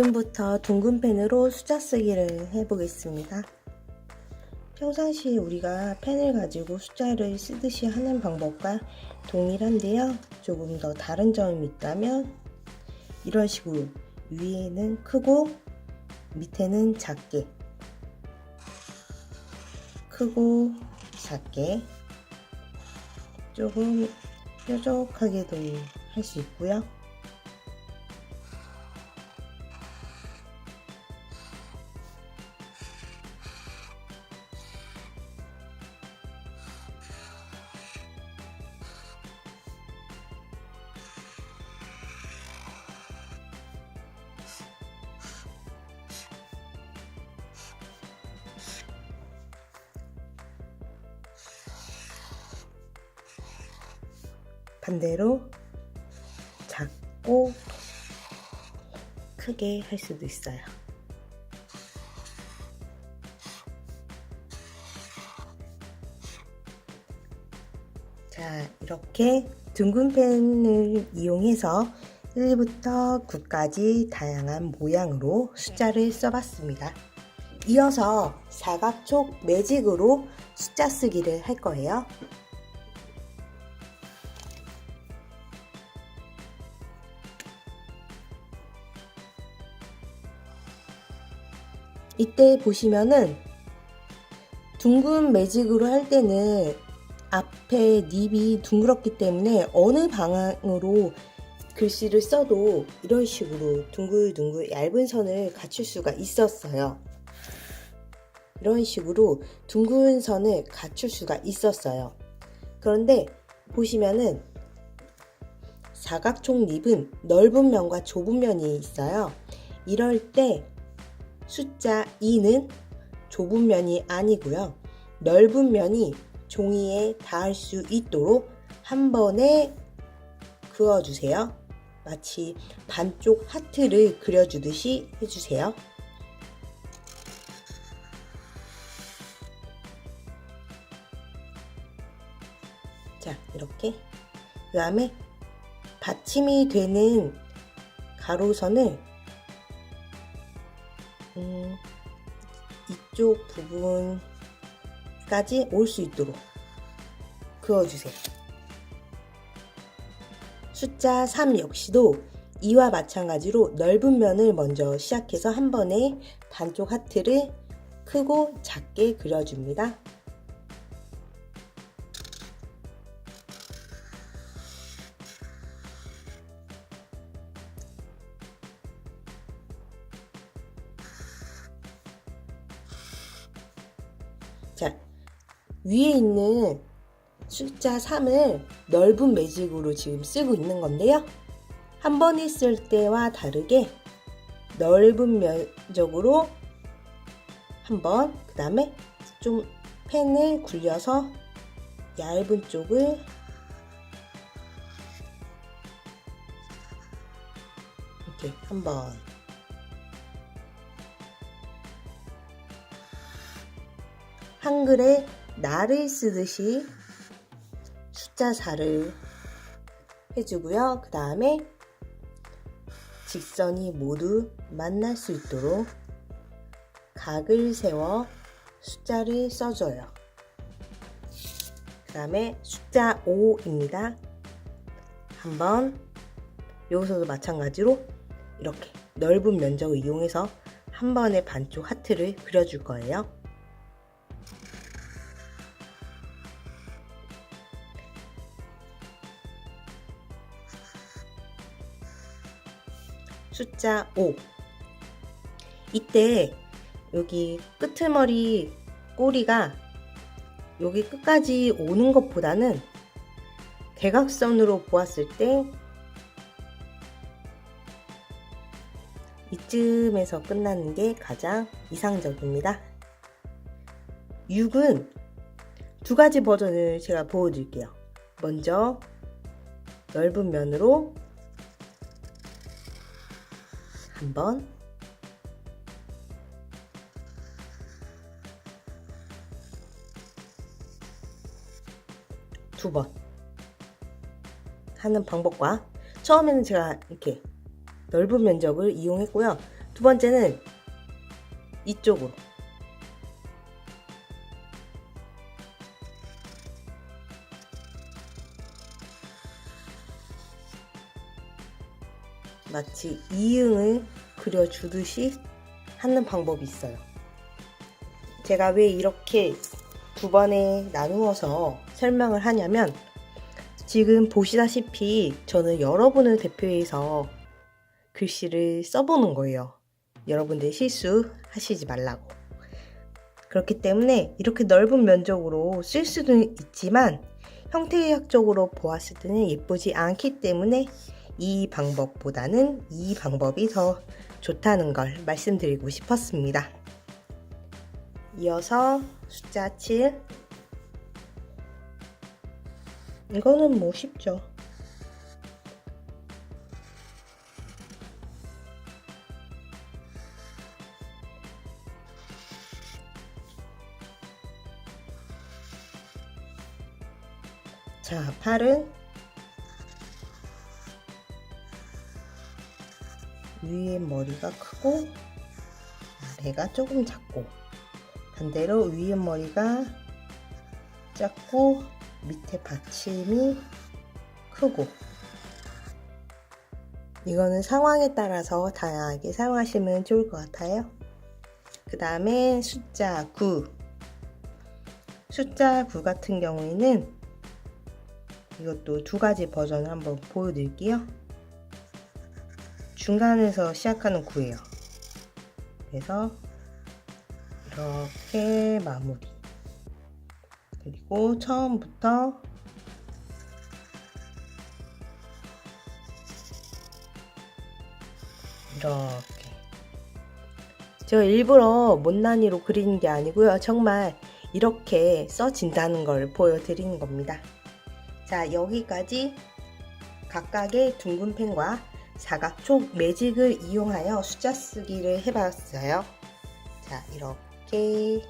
지금부터 둥근 펜으로 숫자 쓰기를 해보겠습니다. 평상시에 우리가 펜을 가지고 숫자를 쓰듯이 하는 방법과 동일한데요. 조금 더 다른 점이 있다면 이런 식으로 위에는 크고 밑에는 작게 크고 작게 조금 뾰족하게도 할 수 있고요. 반대로 작고 크게 할 수도 있어요. 자, 이렇게 둥근 펜을 이용해서 1부터 9까지 다양한 모양으로 숫자를 써봤습니다. 이어서 사각촉 매직으로 숫자 쓰기를 할 거예요. 이때 보시면은 둥근 매직으로 할 때는 앞에 닙이 둥그렇기 때문에 어느 방향으로 글씨를 써도 이런 식으로 둥글둥글 얇은 선을 갖출 수가 있었어요. 이런 식으로 둥근 선을 갖출 수가 있었어요. 그런데 보시면은 사각총 립은 넓은 면과 좁은 면이 있어요. 이럴 때 숫자 2는 좁은 면이 아니고요. 넓은 면이 종이에 닿을 수 있도록 한 번에 그어주세요. 마치 반쪽 하트를 그려주듯이 해주세요. 자, 이렇게. 그 다음에 받침이 되는 가로선을 음, 이쪽 부분까지 올 수 있도록 그어주세요. 숫자 3 역시도 이와 마찬가지로 넓은 면을 먼저 시작해서 한 번에 반쪽 하트를 크고 작게 그려줍니다. 자, 위에 있는 숫자 3을 넓은 매직으로 지금 쓰고 있는 건데요. 한번 했을 때와 다르게 넓은 면적으로 한 번, 그 다음에 좀 펜을 굴려서 얇은 쪽을 이렇게 한 번. 한글에 나를 쓰듯이 숫자 4를 해주고요. 그 다음에 직선이 모두 만날 수 있도록 각을 세워 숫자를 써줘요. 그 다음에 숫자 5입니다. 한번 여기서도 마찬가지로 이렇게 넓은 면적을 이용해서 한 번에 반쪽 하트를 그려줄 거예요. 숫자 5. 이때 여기 끄트머리 꼬리가 여기 끝까지 오는 것보다는 대각선으로 보았을 때 이쯤에서 끝나는 게 가장 이상적입니다. 6은 두 가지 버전을 제가 보여드릴게요. 먼저 넓은 면으로 한 번, 두 번 하는 방법과 처음에는 제가 이렇게 넓은 면적을 이용했고요. 두 번째는 이쪽으로. 마치 이응을 그려주듯이 하는 방법이 있어요. 제가 왜 이렇게 두 번에 나누어서 설명을 하냐면 지금 보시다시피 저는 여러분을 대표해서 글씨를 써보는 거예요. 여러분들 실수하시지 말라고. 그렇기 때문에 이렇게 넓은 면적으로 쓸 수도 있지만 형태의학적으로 보았을 때는 예쁘지 않기 때문에 이 방법보다는 이 방법이 더 좋다는 걸 말씀드리고 싶었습니다. 이어서 숫자 7 이거는 뭐 쉽죠. 자, 8은 위에 머리가 크고 아래가 조금 작고 반대로 위에 머리가 작고 밑에 받침이 크고 이거는 상황에 따라서 다양하게 사용하시면 좋을 것 같아요. 그 다음에 숫자 9 숫자 9 같은 경우에는 이것도 두 가지 버전을 한번 보여드릴게요. 중간에서 시작하는 9예요. 그래서 이렇게 마무리. 그리고 처음부터 이렇게. 제가 일부러 못난이로 그리는 게 아니고요. 정말 이렇게 써진다는 걸 보여드리는 겁니다. 자, 여기까지 각각의 둥근 펜과 사각촉 매직을 이용하여 숫자 쓰기를 해봤어요. 자, 이렇게